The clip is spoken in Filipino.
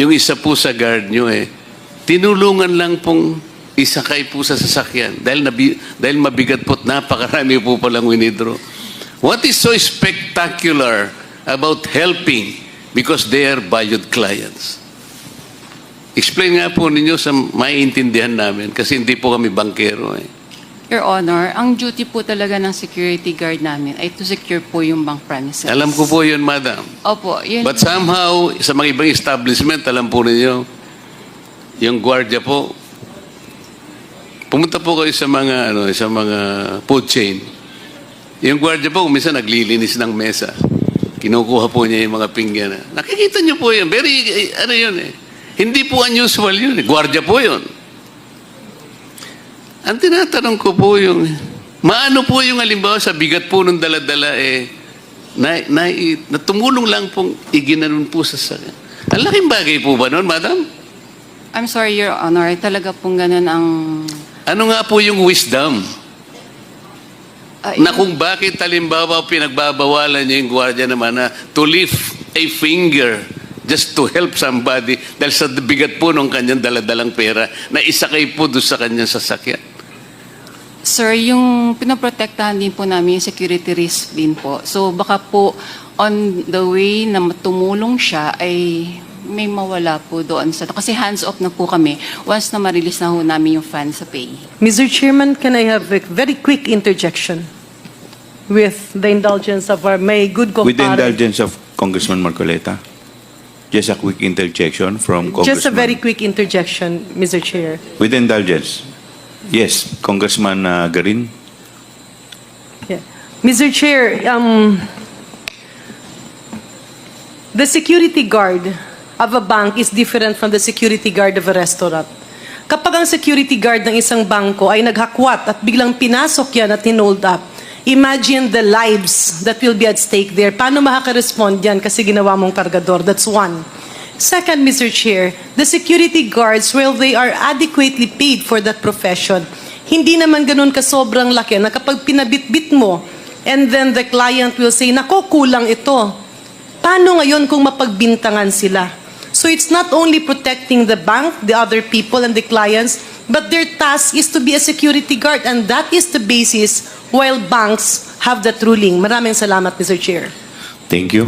yung isa po sa guard nyo eh, tinulungan lang pong isakay po sa sasakyan dahil, nabi, dahil mabigat po at napakarami po palang winidro. What is so spectacular about helping because they are valued clients? Explain nga po ninyo sa maiintindihan namin kasi hindi po kami bankero eh. Your Honor, ang duty po talaga ng security guard namin ay to secure po yung bank premises. Alam ko po yun, madam. Opo, yun. But somehow, sa mga ibang establishment, alam po ninyo, yung gwardiya po, pumunta po kayo sa mga, ano, sa mga food chain. Yung gwardiya po, minsan naglilinis ng mesa. Kinukuha po niya yung mga pinggan. Nakikita niyo po yun. Very, eh, ano yun eh. Hindi po unusual yun eh. Gwardiya po yun. Ang tinatanong ko po yung, maano po yung halimbawa sa bigat po ng daladala eh, na, na, na tumulong lang pong iginanon po sa sakyan. Ang laking bagay po ba noon, madam? I'm sorry, Your Honor, talaga pong ganun ang... Ano nga po yung wisdom? ah, Na kung bakit halimbawa pinagbabawalan niya yung gwardiya naman na to lift a finger just to help somebody dahil sa bigat po ng kanyang daladalang pera na isakay po doon sa kanyang sasakyan. Sir, yung pinoprotektahan din po namin yung security risk din po. So baka po on the way na tumulong siya ay may mawala po doon sa... Kasi hands-off na po kami once na ma-release na ho namin yung fan sa pay. Mr. Chairman, can I have a very quick interjection with the indulgence of our my good With the indulgence of Congressman Marcoleta, just a quick interjection from Congressman. Just a very quick interjection, Mr. Chair. With indulgence. Yes, Congressman uh, Garin. Yeah. Mr. Chair, um, the security guard of a bank is different from the security guard of a restaurant. Kapag ang security guard ng isang bangko ay naghakwat at biglang pinasok yan at hinold up, imagine the lives that will be at stake there. Paano makaka-respond yan kasi ginawa mong kargador? That's one. Second, Mr. Chair, the security guards, well, they are adequately paid for that profession. Hindi naman ganun ka sobrang laki na kapag pinabitbit mo, and then the client will say, nako, kulang ito. Paano ngayon kung mapagbintangan sila? So it's not only protecting the bank, the other people, and the clients, but their task is to be a security guard, and that is the basis while banks have that ruling. Maraming salamat, Mr. Chair. Thank you.